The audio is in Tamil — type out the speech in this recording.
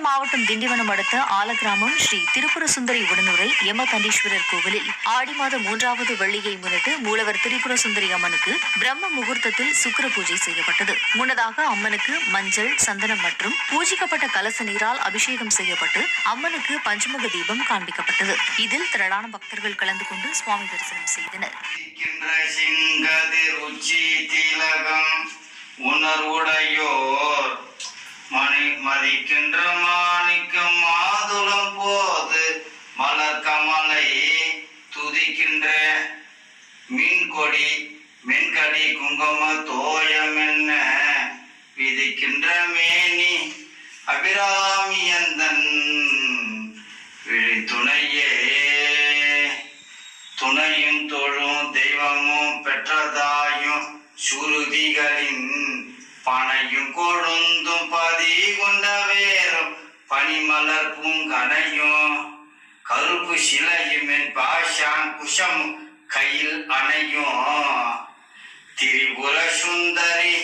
விழுப்புரம் மாவட்டம் திண்டிவனம் அடுத்த ஆலகிராமம் ஸ்ரீ திருப்புர சுந்தரி உடனுரை யமகண்டீஸ்வரர் கோவிலில் ஆடி மாதம் மூன்றாவது வெள்ளியை முன்னிட்டு மூலவர் திரிபுர சுந்தரி அம்மனுக்கு பிரம்ம முகூர்த்தத்தில் சுக்கர பூஜை செய்யப்பட்டது. முன்னதாக அம்மனுக்கு மஞ்சள் சந்தனம் மற்றும் பூஜிக்கப்பட்ட கலச நீரால் அபிஷேகம் செய்யப்பட்டு அம்மனுக்கு பஞ்சமுக தீபம் காண்பிக்கப்பட்டது. இதில் திரளான பக்தர்கள் கலந்து கொண்டு சுவாமி தரிசனம் செய்தனர். உணர்வுடையோர் மதிக்கின்ற மாணிக்கம் மாதுளம் போது மலர் கமலை துதிக்கின்ற மின்கொடி மென்கடி குங்கும தோயம் என்ன? விதிக்கின்ற மேனி அபிராமியந்தன் விழித்துணையே. துணையும் தொழும் தெய்வமும் பெற்றதாயும் சுருதிகளின் பனையும் கொழுந்தும் பனிமலர் பூங்கனையும் கருப்பு சிலையும் என் பாஷான் குஷம் கையில் அணையும் திரிபுர சுந்தரி